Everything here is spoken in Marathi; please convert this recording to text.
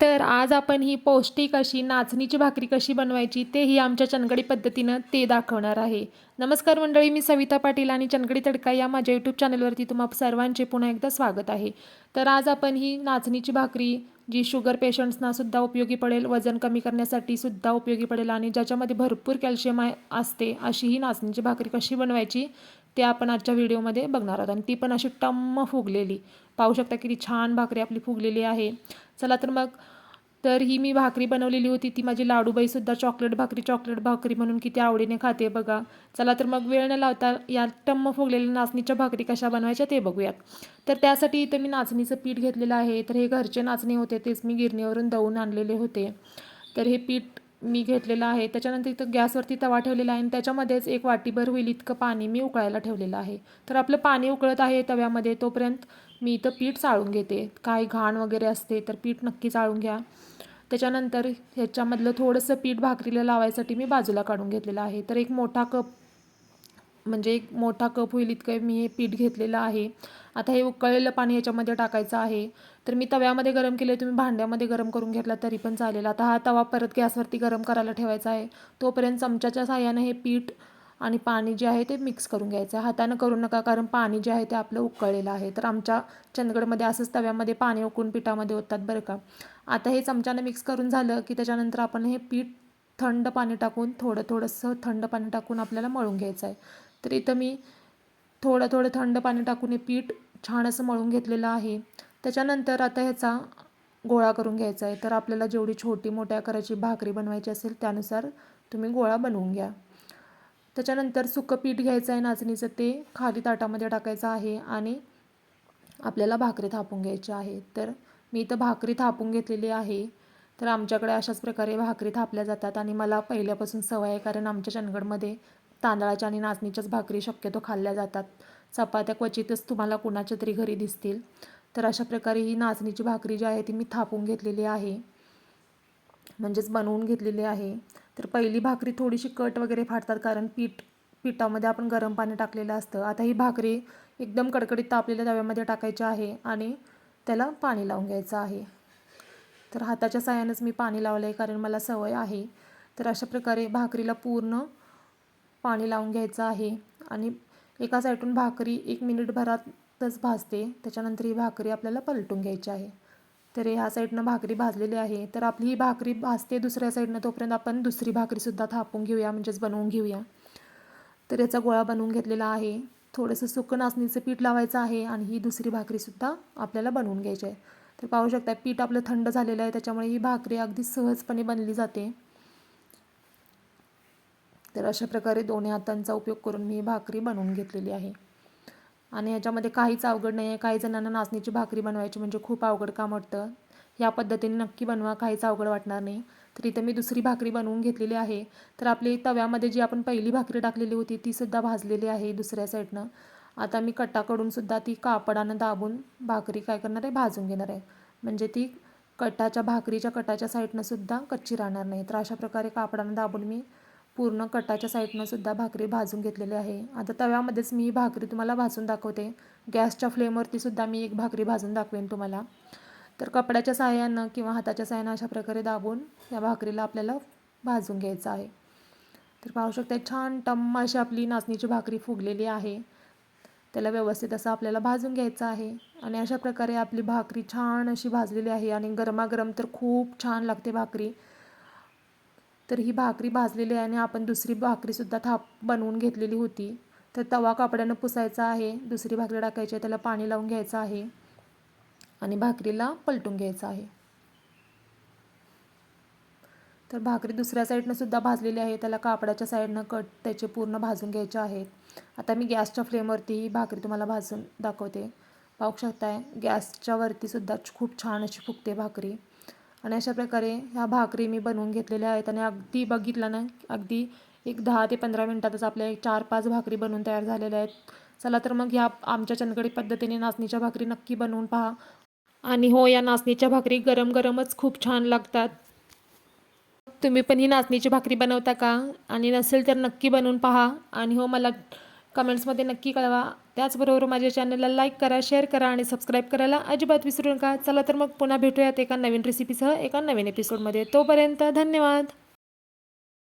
तर आज आपण ही पौष्टिक अशी नाचणीची भाकरी कशी बनवायची तेही आमच्या चनगडी पद्धतीनं ते दाखवणार आहे. नमस्कार मंडळी मी सविता पाटील आणि चनगडी तडका या माझ्या यूट्यूब चॅनलवरती तुम्हा सर्वांचे पुन्हा एकदा स्वागत आहे. तर आज आपण ही नाचणीची भाकरी जी शुगर पेशंट्सना सुद्धा उपयोगी पडेल वजन कमी करण्यासाठी सुद्धा उपयोगी पडेल आणि ज्याच्यामध्ये भरपूर कॅल्शियम आहे असते अशी ही नाचणीची भाकरी कशी बनवायची ते आपण आजच्या व्हिडिओमध्ये बघणार आहोत. आणि ती पण अशी टम्म फुगलेली. पाहू शकता किती छान भाकरी आपली फुगलेली आहे. चला तर मग तर ही मी भाकरी बनवलेली होती. ती माझी लाडूबाईसुद्धा चॉकलेट भाकरी चॉकलेट भाकरी म्हणून किती आवडीने खाते बघा. चला तर मग वेळ न लावता या टम्म फुगलेल्या नाचणीच्या भाकरी कशा बनवायच्या ते बघूयात. तर त्यासाठी इथं मी नाचणीचं पीठ घेतलेलं आहे. तर हे घरचे नाचणी होते तेच मी गिरणीवरून दळून आणलेले होते. तर हे पीठ मी घेतलेलं आहे. त्याच्यानंतर इथं गॅसवरती तवा ठेवलेला आहे आणि त्याच्यामध्येच एक वाटीभर होईल इतकं पाणी मी उकळायला ठेवलेलं आहे. तर आपलं पाणी उकळत आहे तव्यामध्ये तोपर्यंत मी इथं पीठ चाळून घेते. काही घाण वगैरे असते तर पीठ नक्की चाळून घ्या. त्याच्यानंतर ह्याच्यामधलं थोडंसं पीठ भाकरीला लावायसाठी मी बाजूला काढून घेतलेलं आहे. तर एक मोठा कप म्हणजे एक मोठा कप होईल इतकं मी हे पीठ घेतलेलं आहे. आता हे उकळलेलं पाणी याच्यामध्ये टाकायचं आहे. तर मी तव्यामध्ये गरम केले तुम्ही भांड्यामध्ये गरम करून घेतला तरी पण चालेल. आता हा तवा परत गॅसवरती गरम करायला ठेवायचा आहे. तोपर्यंत चमच्याच्या साह्यानं हे पीठ आणि पाणी जे आहे ते मिक्स करून घ्यायचं आहे. हातानं करू नका कारण पाणी जे आहे ते आपलं उकळलेलं आहे. तर आमच्या चंदगडमध्ये असंच तव्यामध्ये पाणी उकळून पिठामध्ये होतात बरं का. आता हे चमच्यानं मिक्स करून झालं की त्याच्यानंतर आपण हे पीठ थंड पाणी टाकून थोडं थोडंसं थंड पाणी टाकून आपल्याला मळून घ्यायचं आहे. तर इथं मी थोडं थोडं थंड पाणी टाकून हे पीठ छान असं मळून घेतलेलं आहे. त्याच्यानंतर आता ह्याचा गोळा करून घ्यायचा आहे. तर आपल्याला जेवढी छोटी मोठ्या आकाराची भाकरी बनवायची असेल त्यानुसार तुम्ही गोळा बनवून घ्या. त्याच्यानंतर सुकं पीठ घ्यायचं आहे. नाचणीचं ते खाली ताटामध्ये टाकायचं आहे आणि आपल्याला भाकरी थापून घ्यायची आहे. तर मी इथं भाकरी थापून घेतलेली आहे. तर आमच्याकडे अशाच प्रकारे भाकरी थापल्या जातात आणि मला पहिल्यापासून सवय आहे. कारण आमच्या चंदगडमध्ये तांदळाच्या आणि नाचणीच्याच भाकरी शक्यतो खाल्ल्या जातात. चपात्या क्वचितच तुम्हाला कुणाच्या तरी घरी दिसतील. तर अशा प्रकारे ही नाचणीची भाकरी जी आहे ती मी थापून घेतलेली आहे. म्हणजेच बनवून घेतलेली आहे. तर पहिली भाकरी थोडीशी कट वगैरे फाटतात कारण पीठ पिठामध्ये आपण गरम पाणी टाकलेलं असतं. आता ही भाकरी एकदम कडकडीत तापलेल्या तव्यामध्ये टाकायची आहे आणि त्याला पाणी लावून घ्यायचं आहे. तर हाताच्या साह्यानेच मी पाणी लावलं आहे कारण मला सवय आहे. तर अशा प्रकारे भाकरीला पूर्ण पाणी लावून घ्यायचं आहे. आणि एका साईडून भाकरी एक मिनिटभरातच भाजते. त्याच्यानंतर ही भाकरी आपल्याला पलटून घ्यायची आहे. तर ह्या साईडनं भाकरी भाजलेली आहे. तर आपली ही भाकरी भाजते दुसऱ्या साईडनं तोपर्यंत आपण दुसरी भाकरीसुद्धा थापून घेऊया म्हणजेच बनवून घेऊया. तर याचा गोळा बनवून घेतलेला आहे. थोडंसं सुकं नाचणीचं पीठ लावायचं आहे आणि ही दुसरी भाकरीसुद्धा आपल्याला बनवून घ्यायची आहे. तर पाहू शकता पीठ आपलं थंड झालेलं आहे. त्याच्यामुळे ही भाकरी अगदी सहजपणे बनली जाते. तर अशा प्रकारे दोन्ही हातांचा उपयोग करून मी भाकरी बनवून घेतलेली आहे. आणि याच्यामध्ये काहीच अवघड नाही आहे काही जणांना नाचणीची भाकरी बनवायची म्हणजे खूप अवघड काम वाटतं या पद्धतीने नक्की बनवा काहीच अवघड वाटणार नाही. तर इथं मी दुसरी भाकरी बनवून घेतलेली आहे. तर आपली तव्यामध्ये जी आपण पहिली भाकरी टाकलेली होती तीसुद्धा भाजलेली आहे दुसऱ्या साईडनं. आता मी कटाकडूनसुद्धा ती कापडानं दाबून भाकरी काय करणार आहे? भाजून घेणार आहे. म्हणजे ती कटाच्या भाकरीच्या कटाच्या साईडनं सुद्धा कच्ची राहणार नाही. तर अशा प्रकारे कापडानं दाबून मी पूर्ण कटाच्या साईडनं सुद्धा भाकरी भाजून घेतलेली आहे. आता तव्यामध्येच मी ही भाकरी तुम्हाला भाजून दाखवते. गॅसच्या फ्लेमवरती सुद्धा मी एक भाकरी भाजून दाखवेन तुम्हाला. तर कपड्याच्या साहाय्यानं किंवा हाताच्या सहाय्यानं अशा प्रकारे दाबून या भाकरीला आपल्याला भाजून घ्यायचं आहे. तर पाहू शकता छान टम्म अशी आपली नाचणीची भाकरी फुगलेली आहे. त्याला व्यवस्थित असं आपल्याला भाजून घ्यायचं आहे. आणि अशा प्रकारे आपली भाकरी छान अशी भाजलेली आहे आणि गरमागरम तर खूप छान लागते भाकरी. तर ही भाकरी भाजलेली आहे आणि आपण दुसरी भाकरीसुद्धा थाप बनवून घेतलेली होती. तर तवा कापड्यानं पुसायचा आहे. दुसरी भाकरी टाकायची आहे त्याला पाणी लावून घ्यायचं आहे आणि भाकरीला पलटून घ्यायचं आहे. तर भाकरी दुसऱ्या साईडनं सुद्धा भाजलेली आहे. त्याला कापडाच्या साईडनं कट त्याचे पूर्ण भाजून घ्यायचे आहेत. आता मी गॅसच्या फ्लेमवरती ही भाकरी तुम्हाला भाजून दाखवते. पाहू शकताय गॅसच्या वरतीसुद्धा खूप छान अशी फुगते भाकरी. आणि अशा प्रकारे ह्या भाकरी मी बनवून घेतलेल्या आहेत आणि अगदी बघितलं ना अगदी एक दहा ते पंधरा मिनटातच आपल्या एक चार पाच भाकरी बनवून तयार झालेल्या आहेत. चला तर मग ह्या आमच्या चंदगडी पद्धतीने नाचणीच्या भाकरी नक्की बनवून पहा. आणि हो या नाचणीच्या भाकरी गरम गरमच खूप छान लागतात. तुम्ही पण ही नाचणीची भाकरी बनवता का? आणि नसेल तर नक्की बनवून पहा. आणि हो मला कमेंट्समध्ये नक्की कळवा. त्याचबरोबर माझ्या चॅनलला लाईक करा शेअर करा आणि सबस्क्राईब करायला अजिबात विसरू नका. चला तर मग पुन्हा भेटूयात एका नवीन रेसिपीसह एका नवीन एपिसोडमध्ये तोपर्यंत धन्यवाद.